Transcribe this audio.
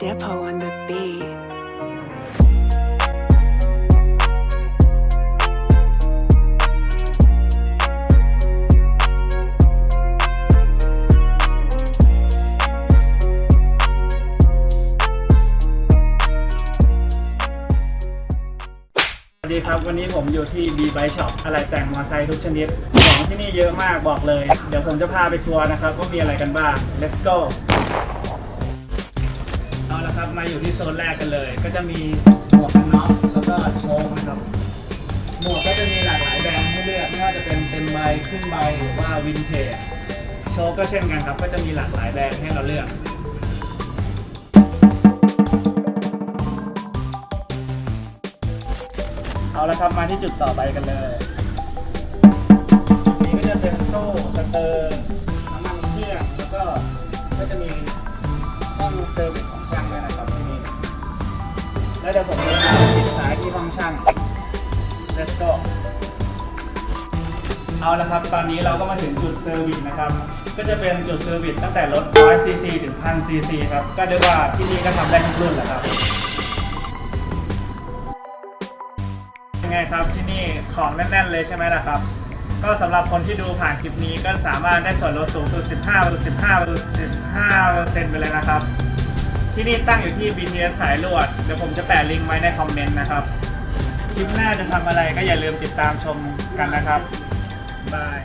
Depot on the beat. สวัสดีครับ วันนี้ผมอยู่ที่ B Bike Shop อะไรแต่งมอเตอร์ไซค์ทุกชนิด ของที่นี่เยอะมากบอกเลย เดี๋ยวผมจะพาไปทัวร์นะครับว่ามีอะไรกันบ้าง let's go ะครับ มาอยู่ที่โซนแรกกันเลย ก็จะมีหมวกกันน็อกแล้วก็โชว์นะครับ หมวกก็จะมีหลากหลายแบรนด์ให้เลือกไม่ว่าจะเป็นเต็มใบครึ่งใบหรือว่าวินเทจโชว์ก็เช่นกันครับ ก็จะมีหลากหลายแบรนด์ให้เราเลือกเอาละครับมาที่จุดต่อไปกันเลยจุดนี้ก็จะเป็นโซ่สเตอร์น้ำมันเครื่องแล้วก็ก็จะมี แล้วเดี๋ยวผมจะพาไปปิดท้ายที่ห้องช่าง let's go เอาละครับ ตอนนี้เราก็มาถึงจุดเซอร์วิสนะครับ ก็จะเป็นจุดเซอร์วิสตั้งแต่รถ100 cc ถึง1,000 cc ครับ ก็เรียกว่าที่นี่ก็ทำได้ทุกรุ่นแหละครับ ยังไงครับที่นี่ของแน่นๆเลยใช่ไหมล่ะครับ ก็สำหรับคนที่ดูผ่านคลิปนี้ก็สามารถได้ส่วนลดสูงสุด 15เปอร์เซ็นต์15เปอร์เซ็นต์15เปอร์เซ็นต์ไปเลยนะครับ ที่นี่ตั้งอยู่ที่ BTS สายลวด เดี๋ยวผมจะแปะลิงก์ไว้ในคอมเมนต์นะครับ คลิปหน้าจะทำอะไรก็อย่าลืมติดตามชมกันนะครับ บาย